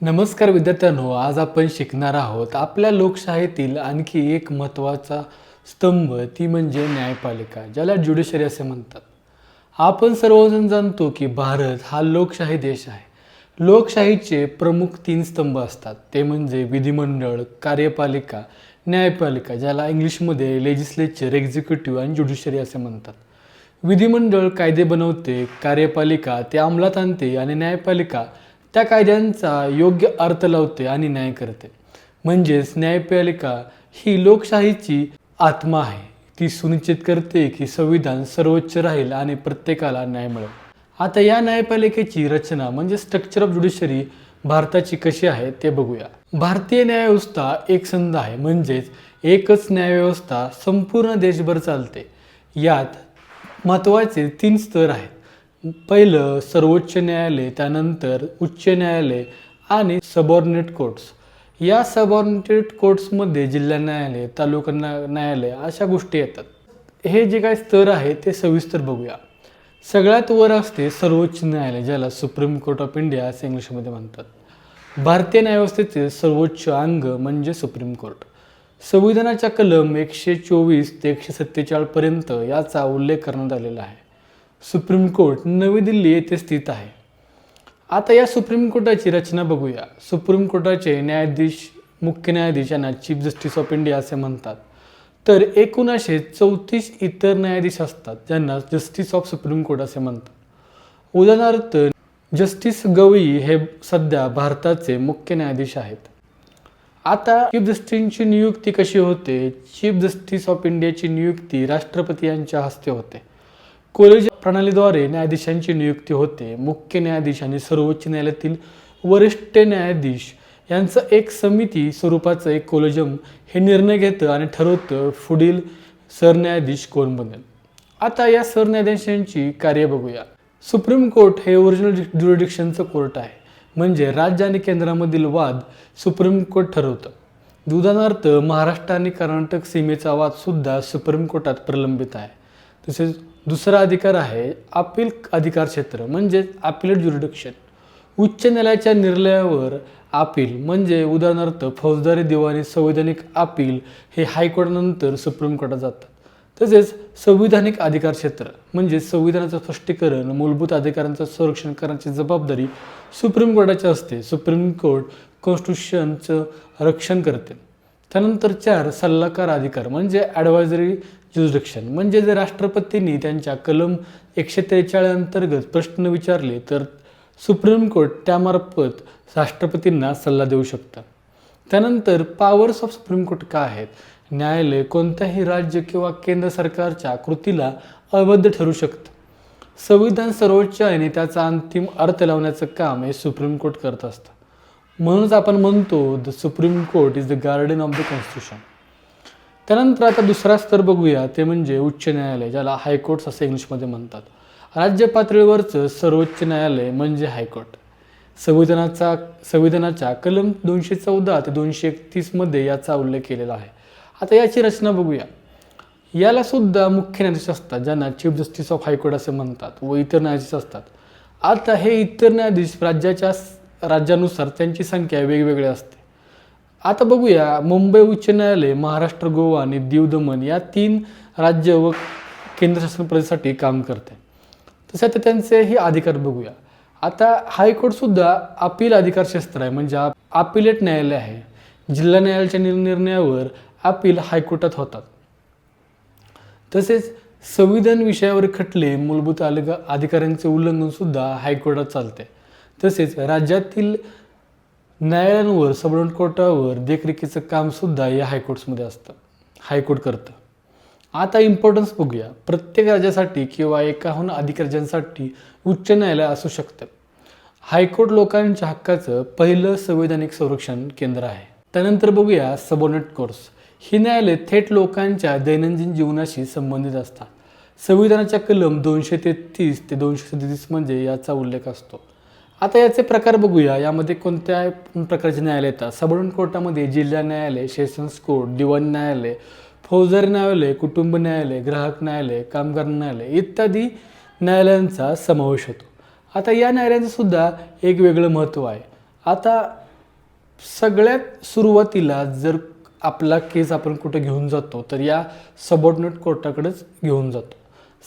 नमस्कार विद्यार्थ्यांनो आज आपण शिकणार आहोत आपल्या लोकशाहीतील आणखी एक महत्त्वाचा स्तंभ ती म्हणजे न्यायपालिका ज्याला ज्युडिशरी असे म्हणतात. आपण सर्वजण जाणतो की भारत हा लोकशाही देश आहे. लोकशाहीचे प्रमुख तीन स्तंभ असतात. ते म्हणजे विधिमंडळ कार्यपालिका न्यायपालिका ज्याला इंग्लिशमध्ये लेजिस्लेचर एक्झिक्युटिव्ह आणि ज्युडिशरी असे म्हणतात. विधिमंडळ कायदे बनवते कार्यपालिका ते अंमलात आणते आणि न्यायपालिका त्या कायद्यांचा योग्य अर्थ लावते आणि न्याय करते. म्हणजेच न्यायपालिका ही लोकशाहीची आत्मा आहे. ती सुनिश्चित करते की संविधान सर्वोच्च राहील आणि प्रत्येकाला न्याय मिळेल. आता या न्यायपालिकेची रचना म्हणजे स्ट्रक्चर ऑफ ज्युडिशरी भारताची कशी आहे ते बघूया. भारतीय न्यायव्यवस्था एकसंध आहे. म्हणजेच एकच न्यायव्यवस्था संपूर्ण देशभर चालते. यात महत्त्वाचे तीन स्तर आहेत. पहिलं सर्वोच्च न्यायालय त्यानंतर उच्च न्यायालय आणि सबॉर्डिनेट कोर्ट्स या सबऑर्डिनेटेड कोर्ट्समध्ये जिल्हा न्यायालय तालुका न्यायालय अशा गोष्टी येतात. हे जे काही स्तर आहे ते सविस्तर बघूया. सगळ्यात वर असते सर्वोच्च न्यायालय ज्याला सुप्रीम कोर्ट ऑफ इंडिया असे इंग्लिशमध्ये म्हणतात. भारतीय न्यायव्यवस्थेचे सर्वोच्च अंग म्हणजे सुप्रीम कोर्ट संविधानाच्या कलम एकशे चोवीस ते एकशे सत्तेचाळीसपर्यंत याचा उल्लेख करण्यात आलेला आहे. सुप्रीम कोर्ट नवी दिल्ली येथे स्थित आहे. आता या सुप्रीम कोर्टाची रचना बघूया. सुप्रीम कोर्टाचे न्यायाधीश मुख्य न्यायाधीश यांना चीफ जस्टिस ऑफ इंडिया असे म्हणतात. तर एकोणाशे चौतीस इतर न्यायाधीश असतात ज्यांना जस्टिस ऑफ सुप्रीम कोर्ट असे म्हणतात. उदाहरणार्थ जस्टिस गवई हे सध्या भारताचे मुख्य न्यायाधीश आहेत. आता चीफ जस्टिसची नियुक्ती कशी होते? चीफ जस्टिस ऑफ इंडियाची नियुक्ती राष्ट्रपती यांच्या हस्ते होते. कॉलेज प्रणालीद्वारे न्यायाधीशांची नियुक्ती होते. मुख्य न्यायाधीश आणि सर्वोच्च न्यायालयातील वरिष्ठ न्यायाधीश यांचं एक समिती स्वरूपाचं एक कोलेजम हे निर्णय घेतं आणि ठरवतं. पुढील सरन्यायाधीश कोण बनेल? आता या सरन्यायाधीशांची कार्य बघूया. सुप्रीम कोर्ट हे ओरिजिनल ज्युरिडिक्शनचं कोर्ट आहे. म्हणजे राज्य आणि केंद्रामधील वाद सुप्रीम कोर्ट ठरवतं. उदाहरणार्थ महाराष्ट्र आणि कर्नाटक सीमेचा वादसुद्धा सुप्रीम कोर्टात प्रलंबित आहे. तसेच दुसरा अधिकार आहे अपील अधिकार क्षेत्र म्हणजेच अपिलेट ज्युरिडिक्शन उच्च न्यायालयाच्या निर्णयावर अपील म्हणजे उदाहरणार्थ फौजदारी दिवाणी संवैधानिक अपील हे हायकोर्टानंतर सुप्रीम कोर्टात जातात. तसेच संविधानिक अधिकार क्षेत्र म्हणजे संविधानाचं स्पष्टीकरण मूलभूत अधिकारांचं संरक्षण करण्याची जबाबदारी सुप्रीम कोर्टाची असते. सुप्रीम कोर्ट कॉन्स्टिट्यूशनचं रक्षण करते. त्यानंतर चार सल्लागार अधिकार म्हणजे ॲडवायझरी ज्युरिडिक्शन म्हणजे जर राष्ट्रपतींनी त्यांच्या कलम एकशे त्रेचाळीस अंतर्गत प्रश्न विचारले तर सुप्रीम कोर्ट त्यामार्फत राष्ट्रपतींना सल्ला देऊ शकतं. त्यानंतर पॉवर्स ऑफ सुप्रीम कोर्ट काय आहेत? न्यायालय कोणत्याही राज्य किंवा केंद्र सरकारच्या कृतीला अवैध ठरू शकतं. संविधान सर्वोच्च आणि त्याचा अंतिम अर्थ लावण्याचं काम हे सुप्रीम कोर्ट करत असतं. म्हणूनच आपण म्हणतो the supreme court is the garden of the constitution त्यानंतर आता दुसरा स्तर बघूया ते म्हणजे उच्च न्यायालय ज्याला हायकोर्ट्स असं इंग्लिशमध्ये म्हणतात. राज्य पातळीवरचं सर्वोच्च न्यायालय म्हणजे हायकोर्ट. संविधानाचा संविधानाच्या कलम दोनशे चौदा ते दोनशे एकतीसमध्ये याचा उल्लेख केलेला आहे. आता याची रचना बघूया. याला सुद्धा मुख्य न्यायाधीश असतात ज्यांना चीफ जस्टिस ऑफ हायकोर्ट असे म्हणतात व इतर न्यायाधीश असतात. आता हे इतर न्यायाधीश राज्याच्या राज्यानुसार त्यांची संख्या वेगवेगळी असते. आता बघूया मुंबई उच्च न्यायालय महाराष्ट्र गोवा आणि दीव दमन या तीन राज्य व केंद्रशासन प्रदेशासाठी काम करते. तसे आता त्यांचे हे अधिकार बघूया. आता हायकोर्टसुद्धा अपील अधिकार क्षेत्र आहे म्हणजे अपिलेट न्यायालय आहे. जिल्हा न्यायालयाच्या निर्णयावर अपील हायकोर्टात होतात. तसेच संविधान विषयावर खटले मूलभूत अधिकाऱ्यांचे अधिकारांचे उल्लंघन सुद्धा हायकोर्टात चालते. तसेच राज्यातील न्यायालयांवर सबऑर्डिनेट कोर्टावर देखरेखीचं कामसुद्धा या हायकोर्ट्समध्ये असतं. हायकोर्ट करतं. आता इम्पॉर्टन्स बघूया. प्रत्येक राज्यासाठी किंवा एकाहून अधिक राज्यांसाठी उच्च न्यायालय असू शकतं. हायकोर्ट लोकांच्या हक्काचं पहिलं संवैधानिक संरक्षण केंद्र आहे. त्यानंतर बघूया सबऑर्डिनेट कोर्स ही न्यायालय थेट लोकांच्या दैनंदिन जीवनाशी संबंधित असतात. संविधानाच्या कलम दोनशे तेहतीस ते दोनशे सदतीस म्हणजे याचा उल्लेख असतो. आता याचे प्रकार बघूया. यामध्ये कोणत्या प्रकारचे न्यायालय येतात? सबऑर्डिनेट कोर्टामध्ये जिल्हा न्यायालय सेशन्स कोर्ट दिवाणी न्यायालय फौजदारी न्यायालय कुटुंब न्यायालय ग्राहक न्यायालय कामगार न्यायालय इत्यादी न्यायालयांचा समावेश होतो. आता या न्यायालयांचं सुद्धा एक वेगळं महत्त्व आहे. आता सगळ्यात सुरुवातीला जर आपला केस आपण कुठं घेऊन जातो तर या सबॉर्डिनेट कोर्टाकडेच घेऊन जातो.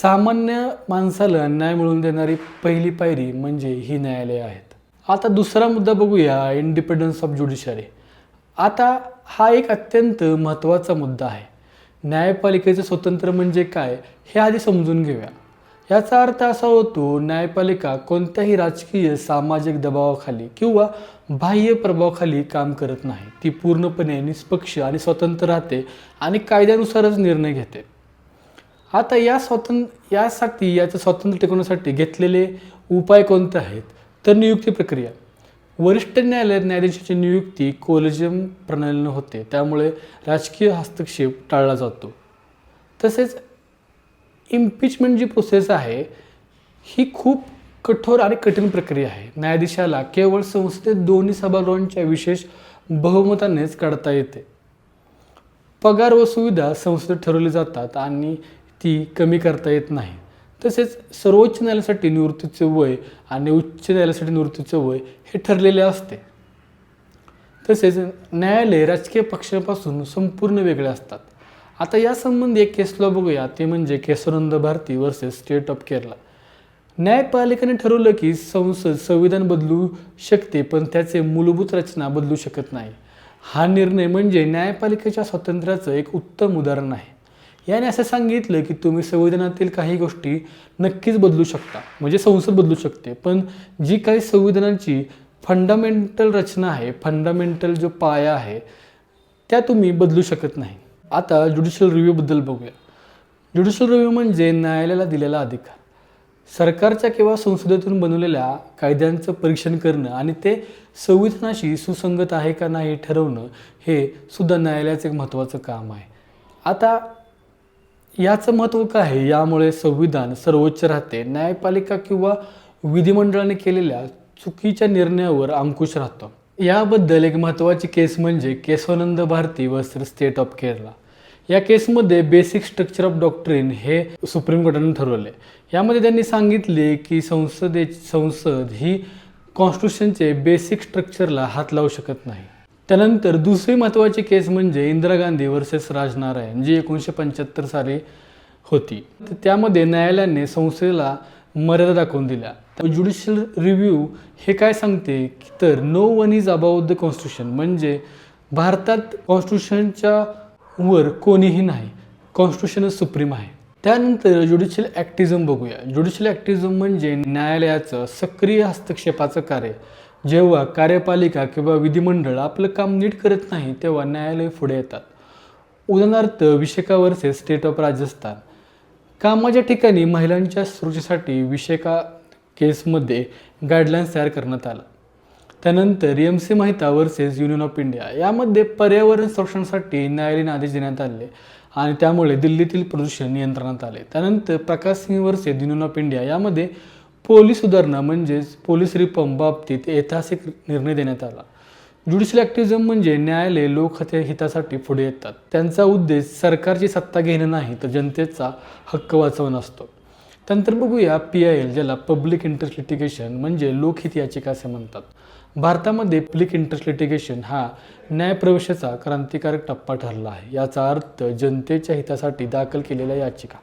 सामान्य माणसाला न्याय मिळवून देणारी पहिली पायरी म्हणजे ही न्यायालये आहेत. आता दुसरा मुद्दा बघूया इंडिपेंडन्स ऑफ ज्युडिशरी आता हा एक अत्यंत महत्त्वाचा मुद्दा आहे. न्यायपालिकेचं स्वतंत्र म्हणजे काय हे आधी समजून घेऊया. याचा अर्थ असा होतो न्यायपालिका कोणत्याही राजकीय सामाजिक दबावाखाली किंवा बाह्य प्रभावाखाली काम करत नाही. ती पूर्णपणे निष्पक्ष आणि स्वतंत्र राहते आणि कायद्यानुसारच निर्णय घेते. आता या स्वतंत्र यासाठी याचं स्वातंत्र्य टिकवण्यासाठी घेतलेले उपाय कोणते आहेत? तर नियुक्ती प्रक्रिया. वरिष्ठ न्यायालयात न्यायाधीशाची नियुक्ती कोलेजियम प्रणालीनं होते. त्यामुळे राजकीय हस्तक्षेप टाळला जातो. तसेच इम्पिचमेंट जी प्रोसेस आहे ही खूप कठोर आणि कठीण प्रक्रिया आहे. न्यायाधीशाला केवळ संसदेत दोन्ही सभागृहांच्या विशेष बहुमतानेच काढता येते. पगार व सुविधा संसदेत ठरवली जातात आणि ती कमी करता येत नाही. तसेच सर्वोच्च न्यायालयासाठी निवृत्तीचे वय आणि उच्च न्यायालयासाठी निवृत्तीचे वय हे ठरलेले असते. तसेच न्यायालय राजकीय पक्षापासून संपूर्ण वेगळे असतात. आता यासंबंधी एक केस लॉ बघूया. ते म्हणजे Kesavananda Bharati versus state of Kerala न्यायपालिकेने ठरवलं की संसद संविधान बदलू शकते पण त्याचे मूलभूत रचना बदलू शकत नाही. हा निर्णय म्हणजे न्यायपालिकेच्या स्वातंत्र्याचं एक उत्तम उदाहरण आहे. याने असं सांगितलं की तुम्ही संविधानातील काही गोष्टी नक्कीच बदलू शकता. म्हणजे संसद बदलू शकते. पण जी काही संविधानाची फंडामेंटल रचना आहे फंडामेंटल जो पाया आहे त्या तुम्ही बदलू शकत नाही. आता ज्युडिशियल रिव्ह्यूबद्दल बघूया. ज्युडिशियल रिव्ह्यू म्हणजे न्यायालयाला दिलेला अधिकार. सरकारच्या किंवा संसदेतून बनवलेल्या कायद्यांचं परीक्षण करणं आणि ते संविधानाशी सुसंगत आहे का नाही ठरवणं हे सुद्धा न्यायालयाचं एक महत्त्वाचं काम आहे. आता याचं महत्त्व काय आहे? यामुळे संविधान सर्वोच्च राहते. न्यायपालिका किंवा विधिमंडळाने केलेल्या चुकीच्या निर्णयावर अंकुश राहतो. याबद्दल एक महत्त्वाची केस म्हणजे Kesavananda Bharati versus state of Kerala. या केसमध्ये बेसिक स्ट्रक्चर ऑफ डॉक्ट्रिन हे सुप्रीम कोर्टाने ठरवले. यामध्ये त्यांनी सांगितले की संसदे संसद ही कॉन्स्टिट्यूशनचे बेसिक स्ट्रक्चरला हात लावू शकत नाही. त्यानंतर दुसरी महत्त्वाची केस म्हणजे इंदिरा गांधी वर्सेस राजनारायण जी एकोणीसशे पंच्याहत्तर साली होती. तर त्यामध्ये न्यायालयाने संस्थेला मर्यादा दाखवून दिल्या. ज्युडिशियल रिव्ह्यू हे काय सांगते? की तर no one is about the constitution म्हणजे भारतात कॉन्स्टिट्यूशनच्या वर कोणीही नाही कॉन्स्टिट्युशन सुप्रीम आहे. त्यानंतर ज्युडिशियल ॲक्टिझम बघूया. ज्युडिशियल ॲक्टिझम म्हणजे न्यायालयाचं सक्रिय हस्तक्षेपाचं कार्य. जेव्हा कार्यपालिका किंवा विधिमंडळ आपलं काम नीट करत नाही तेव्हा न्यायालय पुढे येतात. उदाहरणार्थ Vishaka versus state of Rajasthan कामाच्या ठिकाणी महिलांच्या सुरक्षेसाठी विशेका केसमध्ये गाईडलाईन्स तयार करण्यात आला. त्यानंतर M C Mehta versus union of India यामध्ये पर्यावरण संरक्षणासाठी न्यायालयीन आदेश देण्यात आले आणि त्यामुळे दिल्लीतील प्रदूषण नियंत्रणात आले. त्यानंतर Prakash Singh versus union of India यामध्ये पोलीस सुधारणा म्हणजेच पोलीस रिफॉर्म बाबतीत ऐतिहासिक निर्णय देण्यात आला. ज्युडिशियल ॲक्टिव्हिझम म्हणजे न्यायालय लोक हितासाठी पुढे येतात. त्यांचा उद्देश सरकारची सत्ता घेणं नाही तर जनतेचा हक्क वाचवणं असतो. त्यानंतर बघूया पी आय एल ज्याला पब्लिक इंटरेस्ट लिटिगेशन म्हणजे लोकहित याचिका असे म्हणतात. भारतामध्ये पब्लिक इंटरेस्ट लिटिगेशन हा न्यायप्रवेशाचा क्रांतिकारक टप्पा ठरला आहे. याचा अर्थ जनतेच्या हितासाठी दाखल केलेल्या याचिका.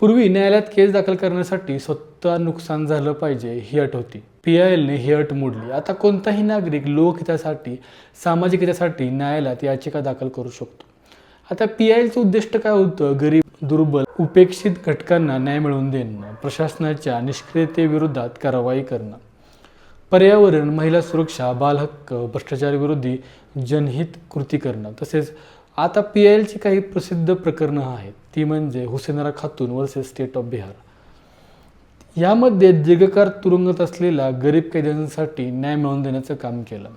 पूर्वी न्यायालयात केस दाखल करण्यासाठी स्वतः नुकसान झालं पाहिजे ही अट होती. पी आय एलने ही अट मोडली. आता कोणताही नागरिक लोकहितासाठी सामाजिक हितासाठी न्यायालयात याचिका दाखल करू शकतो. आता पी आय एलचं उद्दिष्ट काय होतं? गरीब दुर्बल उपेक्षित घटकांना न्याय मिळवून देणं प्रशासनाच्या निष्क्रियतेविरोधात कारवाई करणं. पर्यावरण महिला सुरक्षा बालहक्क भ्रष्टाचारविरोधी जनहित कृती करणं तसेच आता पी आय एलची काही प्रसिद्ध प्रकरणं आहेत. ती म्हणजे हुसेनरा खातून वर्सेस स्टेट ऑफ बिहार. यामध्ये दीर्घकाळ तुरुंगात असलेल्या गरीब कैद्यांसाठी न्याय मिळवून देण्याचं काम केलं.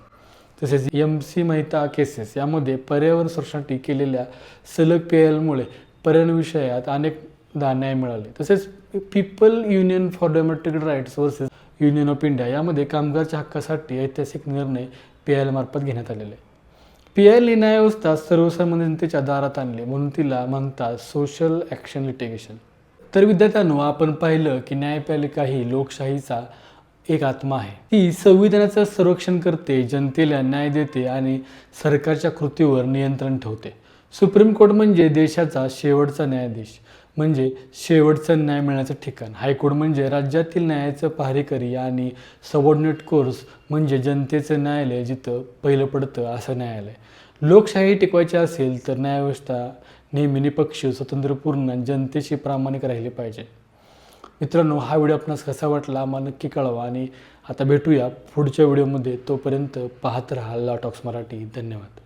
तसेच एम सी महिता केसेस यामध्ये पर्यावरण संरक्षणासाठी केलेल्या सलग पी आय एलमुळे पर्यावरण विषयात अनेकदा न्याय मिळाले. तसेच people union for democratic rights versus union of India यामध्ये कामगारच्या हक्कासाठी ऐतिहासिक निर्णय पी आय एलमार्फत घेण्यात आलेले. आहे पी आय न्यायव्यवस्था सर्वसामान्य जनतेच्या दारात आणली म्हणून तिला म्हणतात सोशल ॲक्शन लिटिगेशन तर विद्यार्थ्यांनो आपण पाहिलं की न्यायपालिका ही लोकशाहीचा एक आत्मा आहे. ती संविधानाचं संरक्षण करते जनतेला न्याय देते आणि सरकारच्या कृतीवर नियंत्रण ठेवते. सुप्रीम कोर्ट म्हणजे देशाचा शेवटचा न्यायाधीश. म्हणजे शेवटचं न्याय मिळण्याचं ठिकाण. हायकोर्ट म्हणजे राज्यातील न्यायाचं पहारेकरी आणि सबॉर्डिनेट कोर्स म्हणजे जनतेचं न्यायालय जिथं पहिलं पडतं असं न्यायालय. लोकशाही टिकवायची असेल तर न्यायव्यवस्था नेहमी निपक्ष स्वतंत्रपूर्ण आणि जनतेशी प्रामाणिक राहिली पाहिजे. मित्रांनो हा व्हिडिओ आपणास कसा वाटला आम्हाला नक्की कळवा आणि आता भेटूया पुढच्या व्हिडिओमध्ये. तोपर्यंत पाहत राहा लॉटॉक्स मराठी. धन्यवाद.